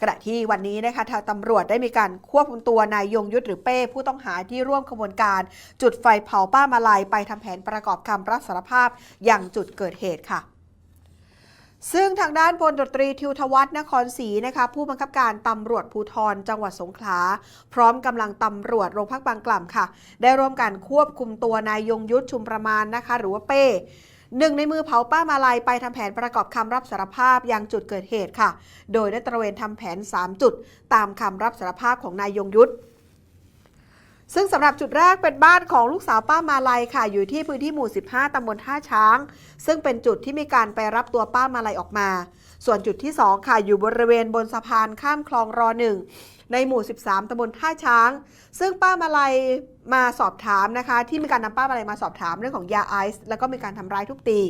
ขณะที่วันนี้นะคะทางตำรวจได้มีการควบคุมตัวนายยงยุทธหรือเป้ ผู้ต้องหาที่ร่วมขบวนการ จุดไฟเผาป้ามาลัยไปทำแผนประกอบคำรับสารภาพอย่างจุดเกิดเหตุค่ะซึ่งทางด้านพลตรีทิวทวัฒนครศรีนะคะผู้บังคับการตำรวจภูธรจังหวัดสงขลา พร้อมกำลังตำรวจโรงพักบางกล่ำค่ะ ได้ร่วมกันควบคุมตัวนายยงยุทธชุมประมาณนะคะ หรือว่าเป้ หนึ่งในมือเผาป้ามาลัยไปทำแผนประกอบคำรับสารภาพยังจุดเกิดเหตุค่ะ โดยได้ตระเวนทำแผน 3 จุด ตามคำรับสารภาพของนายยงยุทธ ซึ่งสำหรับจุดแรกเป็นบ้านของลูกสาวป้ามาลัยค่ะ อยู่ที่พื้นที่หมู่ 15 ตำบลท่าช้าง ซึ่งเป็นจุดที่มีการไปรับตัวป้ามาลัยออกมา ส่วนจุดที่ 2 ค่ะ อยู่บริเวณบนสะพานข้ามคลองรอหนึ่งในหมู่ 13ตำบลท่าช้าง ซึ่งป้ามาลัยมาสอบถามนะคะ ที่มีการนำป้ามาลัยมาสอบถามเรื่องของยาไอซ์แล้วก็มีการทำร้ายทุบตี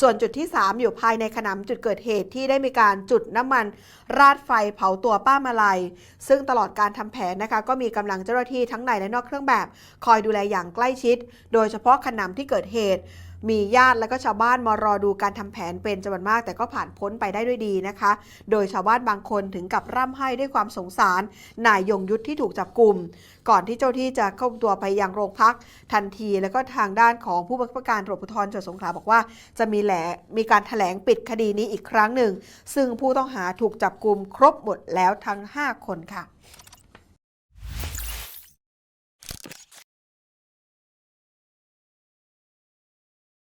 ส่วนจุดที่ 3 อยู่ภายในขนำจุดเกิดเหตุที่ได้มีการจุดน้ำมัน ราดไฟเผาตัวป้ามาลัย ซึ่งตลอดการทำแผนนะคะ ก็มีกำลังเจ้าหน้าที่ทั้งในและนอกเครื่องแบบ คอยดูแลอย่างใกล้ชิด โดยเฉพาะขนำที่เกิดเหตุ มีญาติและก็ชาวบ้านมารอดูการทำแผนเป็นจำนวนมาก แต่ก็ผ่านพ้นไปได้ด้วยดีนะคะ โดยชาวบ้านบางคนถึงกับร่ำไห้ด้วยความสงสาร นายยงยุทธที่ถูกจับกลุ่ม ก่อนที่เจ้าที่จะเข้าตัวไปยังโรงพักทันที แล้วก็ทางด้านของผู้บังคับการตำรวจภูธรจังหวัดสงขลาบอกว่า จะมีแหลมีการถแถลงปิดคดีนี้อีกครั้งหนึ่ง ซึ่งผู้ต้องหาถูกจับกลุ่มครบหมดแล้วทั้ง 5 คนค่ะ